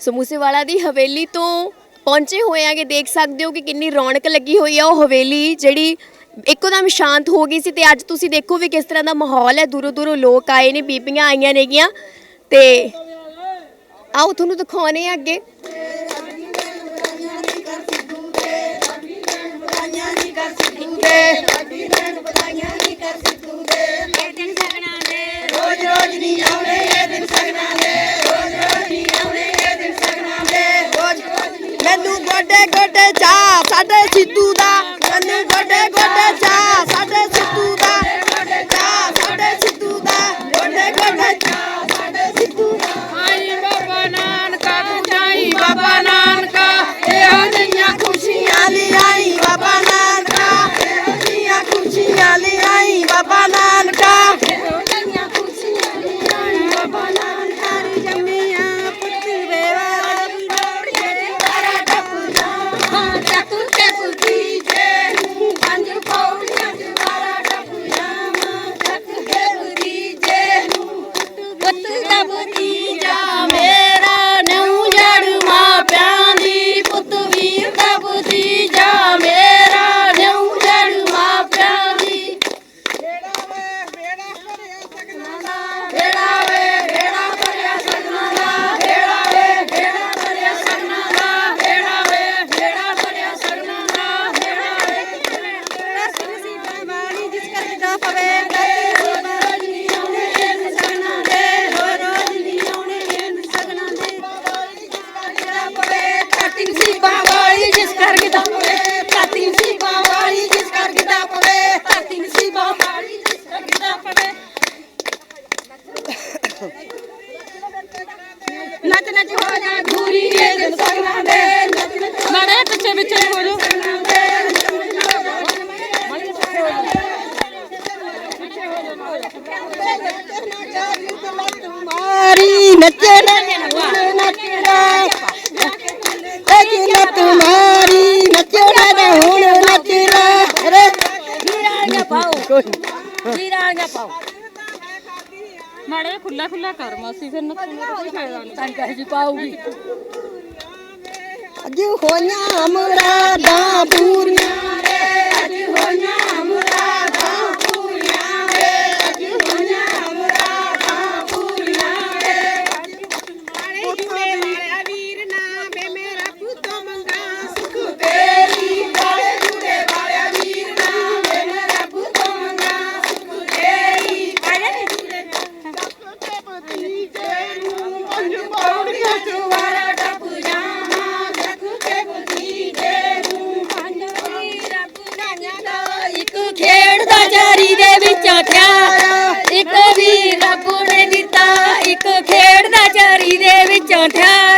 ਸਮੂਸੇਵਾਲਾ ਦੀ ਹਵੇਲੀ ਤੋਂ ਪਹੁੰਚੇ ਹੋਏ ਆਗੇ ਦੇਖ ਸਕਦੇ ਹੋ ਕਿ ਕਿੰਨੀ ਰੌਣਕ ਲੱਗੀ ਹੋਈ ਆ ਉਹ ਹਵੇਲੀ ਜਿਹੜੀ ਇੱਕੋਦਮ ਸ਼ਾਂਤ ਹੋ ਗਈ ਸੀ ਤੇ ਅੱਜ ਤੁਸੀਂ ਦੇਖੋ ਵੀ ਕਿਸ ਤਰ੍ਹਾਂ ਦਾ ਮਾਹੌਲ ਹੈ। ਦੂਰੋਂ ਦੂਰੋਂ ਲੋਕ ਆਏ ਨੇ, ਬੀਬੀਆਂ ਆਈਆਂ ਨੇਗੀਆਂ ਤੇ ਆਓ ਤੁਹਾਨੂੰ ਦਿਖਾਉਣੇ ਆ ਅੱਗੇ। ਰੋਜ਼ ਸਾਡੇ ਸਿੱਧੂ ਦਾ ਮੈਨੂੰ ਗੋਡੇ ਗੋਡੇ ਚਾ ਸਾਡੇ ਸਿੱਧੂ ਦਾ ਗੋਡੇ ਚਾ ਸਾਡੇ ਸਿੱਧੂ ਦਾ ਗੋਡੇ ਗੋਡੇ ਨੱਚ ਨੱਚ ਹੋ ਜਾ ਧੂਰੀ ਇਹ ਦਿਨ ਸਗਨਾ ਦੇ। ਨੱਚ ਨੱਚ ਮਾਰੇ ਪਿੱਛੇ ਪਿੱਛੇ ਹੋ ਜਾ ਇਹ ਕੀ ਨੱਚ ਮਾਰੀ ਨੱਚੇ ਨਾ ਹੁਣ ਨੱਚਣਾ ਰੇ ਵੀਰਾਂਗਾ ਪਾਓ ਵੀਰਾਂਗਾ ਪਾਓ ਮਾੜੇ ਖੁੱਲਾ ਖੁੱਲਾ ਕਰ ਮਾਸੀ ਫਿਰ ਨੱਚਣ ਦਾ ਕੋਈ ਫਾਇਦਾ ਨਹੀਂ। ਤਾਂ ਕਹੇ ਜੀ ਪਾਉਗੀ ਅੱਜ ਹੋਈਆਂ ਮੁਰਾਦਾਂ ਪੂਰੀਆਂ। ਦੇ ਇੱਕ ਵੀ ਰੱਬ ਨੇ ਦਿੱਤਾ ਇੱਕ ਖੇਡ ਦਾ ਜਾਰੀ ਦੇ ਵਿੱਚੋਂ ਆਠਿਆ